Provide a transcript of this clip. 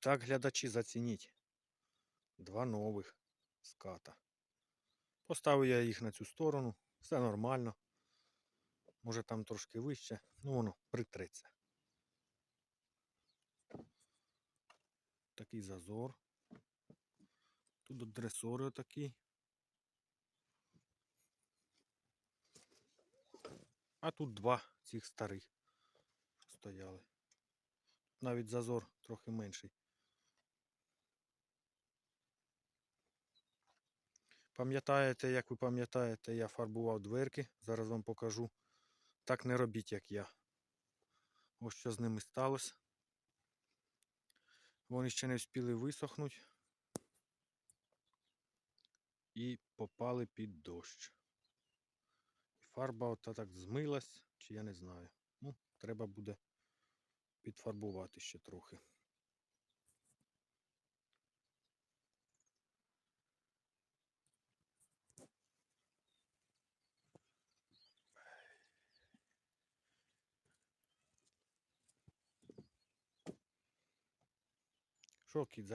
так, глядачі, зацініть. Два нових ската. Поставив я їх на цю сторону. Все нормально. Може там трошки вище. Ну воно притриться. Такий зазор. Тут дресори отакі. А тут два цих старих стояли. Навіть зазор трохи менший. Пам'ятаєте, як ви пам'ятаєте, я фарбував дверки. Зараз вам покажу. Так не робіть, як я. Ось що з ними сталося. Вони ще не встигли висохнути. І попали під дощ. Фарба ота так змилась, чи я не знаю. Ну, треба буде підфарбувати ще трохи. Що, кіт,